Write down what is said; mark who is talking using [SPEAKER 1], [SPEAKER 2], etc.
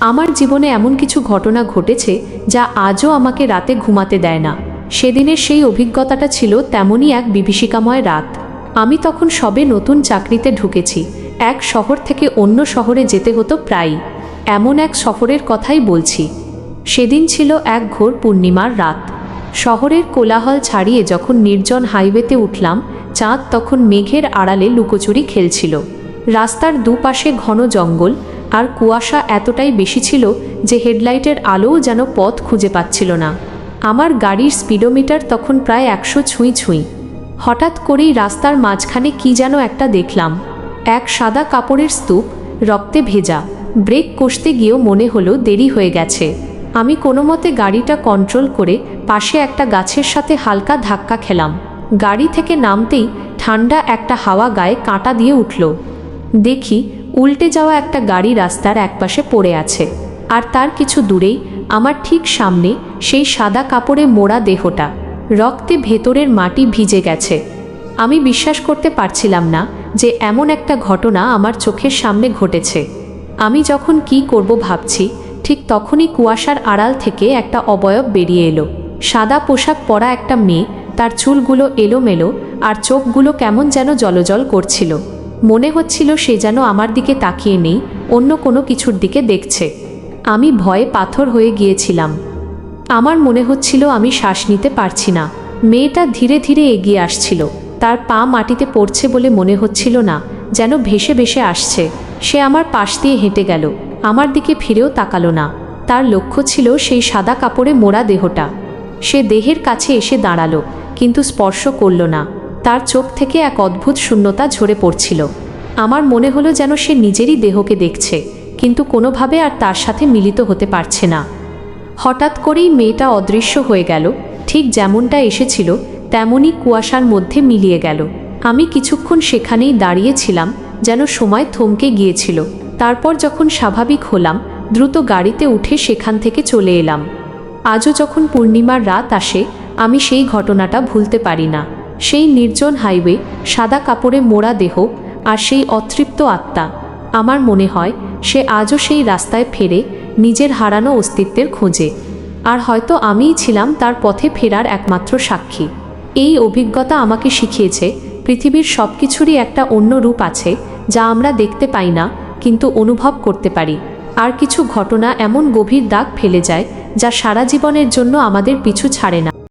[SPEAKER 1] আমার জীবনে এমন কিছু ঘটনা ঘটেছে যা আজও আমাকে রাতে ঘুমাতে দেয় না। সেদিনের সেই অভিজ্ঞতাটা ছিল তেমনই এক বিভীষিকাময় রাত। আমি তখন সবে নতুন চাকরিতে ঢুকেছি। এক শহর থেকে অন্য শহরে যেতে হতো প্রায়ই। এমন এক সফরের কথাই বলছি। সেদিন ছিল এক ঘোর পূর্ণিমার রাত। শহরের কোলাহল ছাড়িয়ে যখন নির্জন হাইওয়েতে উঠলাম, চাঁদ তখন মেঘের আড়ালে লুকোচুরি খেলছিল। রাস্তার দুপাশে ঘন জঙ্গল আর কুয়াশা এতটাই বেশি ছিল যে হেডলাইটের আলোও যেন পথ খুঁজে পাচ্ছিল না। আমার গাড়ির স্পিডোমিটার তখন প্রায় একশো ছুঁই ছুঁই। হঠাৎ করেই রাস্তার মাঝখানে কি যেন একটা দেখলাম। এক সাদা কাপড়ের স্তূপ, রক্তে ভেজা। ব্রেক কষতে গিয়েও মনে হলো দেরি হয়ে গেছে। আমি কোনো মতে গাড়িটা কন্ট্রোল করে পাশে একটা গাছের সাথে হালকা ধাক্কা খেলাম। গাড়ি থেকে নামতেই ঠান্ডা একটা হাওয়া গায়ে কাঁটা দিয়ে উঠল। দেখি উল্টে যাওয়া একটা গাড়ি রাস্তার একপাশে পড়ে আছে। আর তার কিছু দূরেই, আমার ঠিক সামনে, সেই সাদা কাপড়ে মোড়া দেহটা। রক্তে ভেতরের মাটি ভিজে গেছে। আমি বিশ্বাস করতে পারছিলাম না যে এমন একটা ঘটনা আমার চোখের সামনে ঘটেছে। আমি যখন কি করব ভাবছি, ঠিক তখনই কুয়াশার আড়াল থেকে একটা অবয়ব বেরিয়ে এলো। সাদা পোশাক পরা একটা মেয়ে, তার চুলগুলো এলোমেলো, আর চোখগুলো কেমন যেন জলজল করছিল। মনে হচ্ছিল সে যেন আমার দিকে তাকিয়ে নেই, অন্য কোনো কিছুর দিকে দেখছে। আমি ভয়ে পাথর হয়ে গিয়েছিলাম। আমার মনে হচ্ছিল আমি শ্বাস নিতে পারছি না। মেয়েটা ধীরে ধীরে এগিয়ে আসছিল। তার পা মাটিতে পড়ছে বলে মনে হচ্ছিল না, যেন ভেসে ভেসে আসছে। সে আমার পাশ দিয়ে হেঁটে গেল। আমার দিকে ফিরেও তাকালো না। তার লক্ষ্য ছিল সেই সাদা কাপড়ে মোড়া দেহটা। সে দেহের কাছে এসে দাঁড়াল, কিন্তু স্পর্শ করল না। তার চোখ থেকে এক অদ্ভুত শূন্যতা ঝরে পড়ছিল। আমার মনে হলো যেন সে নিজেরই দেহকে দেখছে, কিন্তু কোনোভাবে আর তার সাথে মিলিত হতে পারছে না। হঠাৎ করেই মেয়েটা অদৃশ্য হয়ে গেল, ঠিক যেমনটা এসেছিল, তেমনই কুয়াশার মধ্যে মিলিয়ে গেল। আমি কিছুক্ষণ সেখানেই দাঁড়িয়েছিলাম, যেন সময় থমকে গিয়েছিল। তারপর যখন স্বাভাবিক হলাম, দ্রুত গাড়িতে উঠে সেখান থেকে চলে এলাম। আজও যখন পূর্ণিমার রাত আসে, আমি সেই ঘটনাটা ভুলতে পারি না। সেই নির্জন হাইওয়ে সাদা কাপড়ে মোড়া দেহ আর সেই অতৃপ্ত আত্মা। আমার মনে হয় সে আজও সেই রাস্তায় ফেরে নিজের হারানো অস্তিত্বের খোঁজে। আর হয়তো আমিই ছিলাম তার পথে ফেরার একমাত্র সাক্ষী। এই অভিজ্ঞতা আমাকে শিখিয়েছে পৃথিবীর সব কিছুরই একটা অন্য রূপ আছে যা আমরা দেখতে পাই না, কিন্তু অনুভব করতে পারি। আর কিছু ঘটনা এমন গভীর দাগ ফেলে যায় যা সারা জীবনের জন্য আমাদের পিছু ছাড়ে না।